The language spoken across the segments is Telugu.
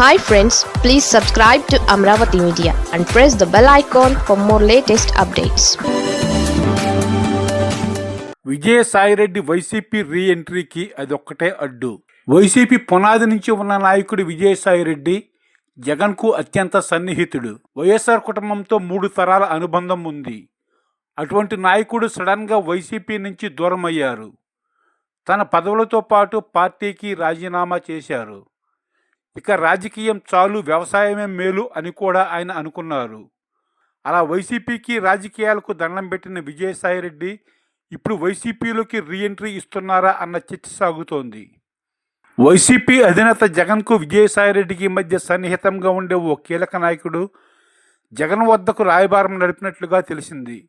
Hi friends please subscribe to Amaravati media and press the bell icon for more latest updates Vijayasai Reddy YCP రీ ఎంట్రీకి అదొక్కటే అడ్డు. వైసీపీ పునాది నుంచి ఉన్న నాయకుడు విజయసాయిరెడ్డి జగన్కు అత్యంత సన్నిహితుడు. వైఎస్ఆర్ కుటుంబంతో మూడు తరాల అనుబంధం ఉంది. అటువంటి నాయకుడు సడన్గా వైసీపీ నుంచి దూరమయ్యారు. తన పదవులతో పాటు పార్టీకి రాజీనామా చేశారు. ఇక రాజకీయం చాలు వ్యవసాయమే మేలు అని కూడా ఆయన అనుకున్నారు. అలా వైసీపీకి రాజకీయాలకు దండం పెట్టిన విజయసాయిరెడ్డి ఇప్పుడు వైసీపీలోకి రీఎంట్రీ ఇస్తున్నారా అన్న చర్చ సాగుతోంది. వైసీపీ అధినేత జగన్కు విజయసాయిరెడ్డికి మధ్య సన్నిహితంగా ఉండే ఓ కీలక నాయకుడు జగన్ వద్దకు రాయబారం నడిపినట్లుగా తెలిసింది.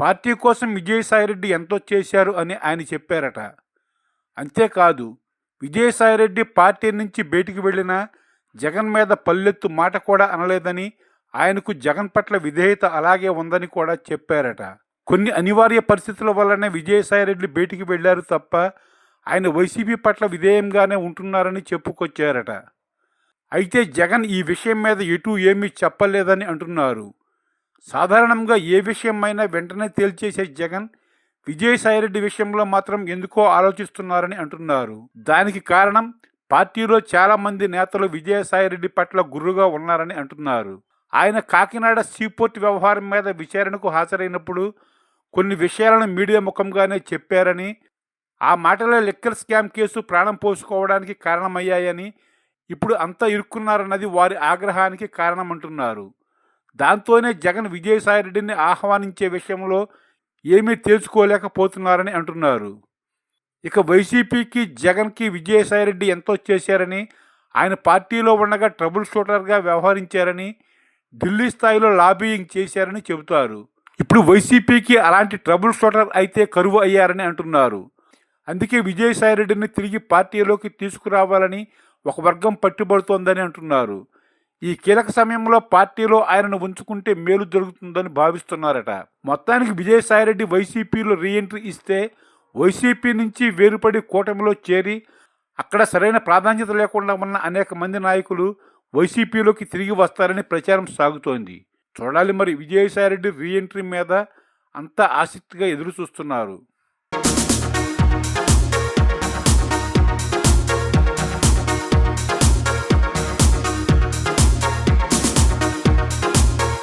పార్టీ కోసం విజయసాయిరెడ్డి ఎంతో చేశారు అని ఆయన చెప్పారట. అంతేకాదు విజయసాయిరెడ్డి పార్టీ నుంచి బయటికి వెళ్ళిన జగన్ మీద పల్లెత్తు మాట కూడా అనలేదని ఆయనకు జగన్ పట్ల విధేయత అలాగే ఉందని కూడా చెప్పారట. కొన్ని అనివార్య పరిస్థితుల వల్లనే విజయసాయిరెడ్డి బయటికి వెళ్ళారు తప్ప ఆయన వైసీపీ పట్ల విధేయంగానే ఉంటున్నారని చెప్పుకొచ్చారట. అయితే జగన్ ఈ విషయం మీద ఎటు ఏమీ చెప్పలేదని అంటున్నారు. సాధారణంగా ఏ విషయమైనా వెంటనే తేల్చేసే జగన్ విజయసాయిరెడ్డి విషయంలో మాత్రం ఎందుకో ఆలోచిస్తున్నారని అంటున్నారు. దానికి కారణం పార్టీలో చాలా మంది నేతలు విజయసాయిరెడ్డి పట్ల గుర్రుగా ఉన్నారని అంటున్నారు. ఆయన కాకినాడ సీపోర్ట్ వ్యవహారం మీద విచారణకు హాజరైనప్పుడు కొన్ని విషయాలను మీడియా ముఖంగానే చెప్పారని ఆ మాటలే లిక్కర్ స్కామ్ కేసు ప్రాణం పోసుకోవడానికి కారణమయ్యాయని ఇప్పుడు అంతా ఇరుక్కున్నారన్నది వారి ఆగ్రహానికి కారణమంటున్నారు. దాంతోనే జగన్ విజయసాయిరెడ్డిని ఆహ్వానించే విషయంలో ఏమీ తేల్చుకోలేకపోతున్నారని అంటున్నారు. ఇక వైసీపీకి జగన్కి విజయసాయిరెడ్డి ఎంతో చేశారని ఆయన పార్టీలో ఉండగా ట్రబుల్ షూటర్గా వ్యవహరించారని ఢిల్లీ స్థాయిలో లాబీయింగ్ చేశారని చెబుతారు. ఇప్పుడు వైసీపీకి అలాంటి ట్రబుల్ షూటర్ అయితే కరువు అయ్యారని అంటున్నారు. అందుకే విజయసాయిరెడ్డిని తిరిగి పార్టీలోకి తీసుకురావాలని ఒక వర్గం పట్టుబడుతోందని అంటున్నారు. ఈ కీలక సమయంలో పార్టీలో ఆయనను ఉంచుకుంటే మేలు జరుగుతుందని భావిస్తున్నారట. మొత్తానికి విజయసాయిరెడ్డి వైసీపీలో రీఎంట్రీ ఇస్తే వైసీపీ నుంచి వేరుపడి కూటమిలో చేరి అక్కడ సరైన ప్రాధాన్యత లేకుండా ఉన్న అనేక మంది నాయకులు వైసీపీలోకి తిరిగి వస్తారని ప్రచారం సాగుతోంది. చూడాలి మరి విజయసాయిరెడ్డి రీఎంట్రీ మీద అంత ఆసక్తిగా ఎదురు చూస్తున్నారు